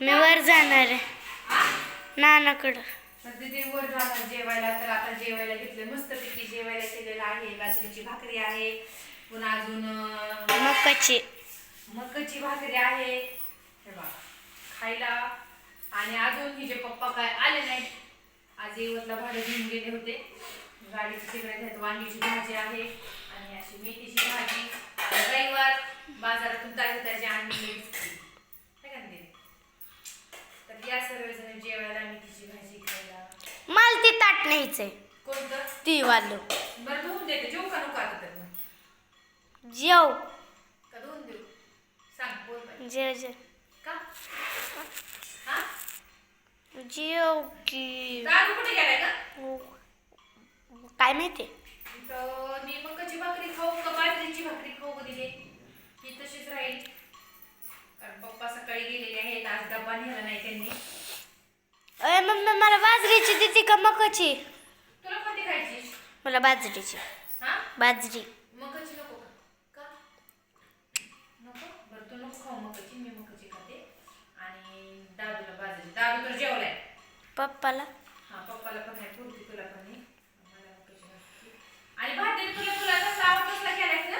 मी वर जाणार आहे? नानाकडं. दिदी वर जाणार जेवायला तर आता जेवायला घेतलं मस्त पैकी. जेवायला केलेलं आहे बाजरीची भाकरी आहे. पुन्हा अजून मकाची. मकाची भाकरी आहे. हे बघा खायला. आणि अजून हिचे पप्पा काय आले नाहीत. आज येवतला भाडं घेऊन गेले होते. गाडीची तिकडे वांगीची भाजी आहे. आणि अशी मेथीची भाजी बाजारातून ताजी ताजी आणलेली है का नाही? तर या सर्वजण जेवायला मेथीची भाजी खायला. मला ती ताट न्यायचंय. कोणतं? ती वालो. बरं धुवून देते. जेवू का नको आता तर मग? जेव. का धुवून देऊ? सांग बोल बाई. जेव जेव का? हा? जेव की. दादू कुठे गेलाय का काय माहिती? मी मकाची भाकरी खाऊ का बाजरीची भाकरी खाऊ का दिले ही तशीच राहील कारण पप्पा सकाळी गेलेले नेला नाही त्यांनी. अय मम्मी मला बाजरीची देते का मकाची? तुला कोणती खायची? मला बाजरीची. हा? बाजरी. मकाची नको का का? नको? बरं तू नको खाऊ मकाची मी मकाची खाते. आणि दादूला बाजरी. दादू तर जेवलाय. पप्पाला? हा पप्पाला पण नाही पुरती तुला पण नाही मला मकाची भाकरी. आणि भात तुला तुला कसा आवड कसला केलायस ना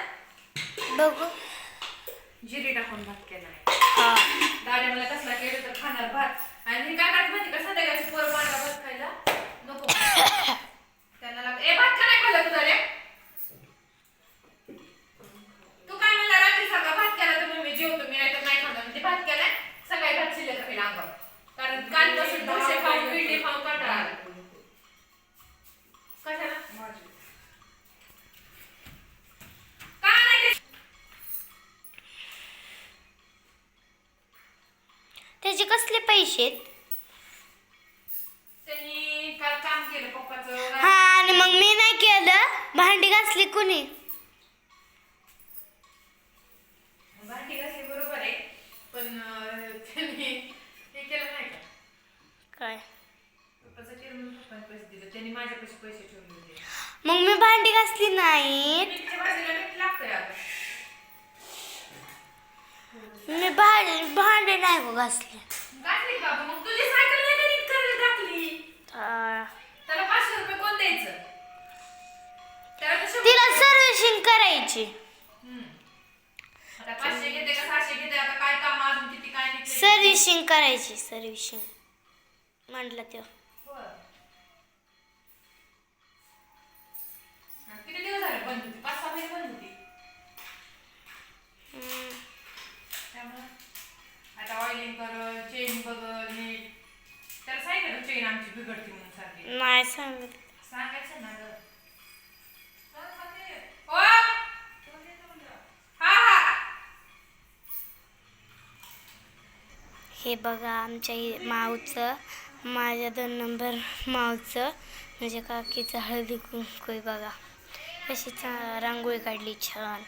बघू जिरे टाकून भात केलाय हा दाद्या मला कसला केलं तर खाणार भात आणि काय करत माहिती का? संध्याकाळची पोर पांढरा भात खायला. नको. त्यांना लाग ए भात का नाही खाल्ला तू दाद्या तू काय म्हणला रात्री सगळा भात केला तर मम्मी जेवतो मी नाही तर नाही खाणार. म्हणजे भात केलाय सकाळी भात शिल्लक राहील अंगावर. कारण कालपासून डोसे खाऊन पिंडी खाऊन कंटाळा त्याचे कसले पैसे हा आणि मग मी नाही केलं. भांडी घासली कुणी? नाही काय? मग मी भांडी घासली नाहीत मीठच्या भाजीला मीठ लागतंय आता मी भांडी गो घासली घातली बाबा? मग तुझी सायकल नाही का नीट करायला हा. त्याला पाचशे रुपये कोण द्यायचं? त्याला शंभर तिला. सर्व्हिसिंग करायची. आता पाचशे घेते का सहाशे घेते? आता काय काम अजून? किती काय निघते सर्व्हिसिंग करायची सर्व्हिसिंग. म्हटलं ते बरं. हा, किती दिवस आमची बिघडती म्हणून नाही सांगत. सांगायचं ना गं. ओ! हा. हा हे. बघा आमच्या इ- माऊचं माझ्या दोन नंबर माऊचं म्हणजे काकीचं हळदी कुंकू आहे बघा. कशी रांगोळी काढली छान.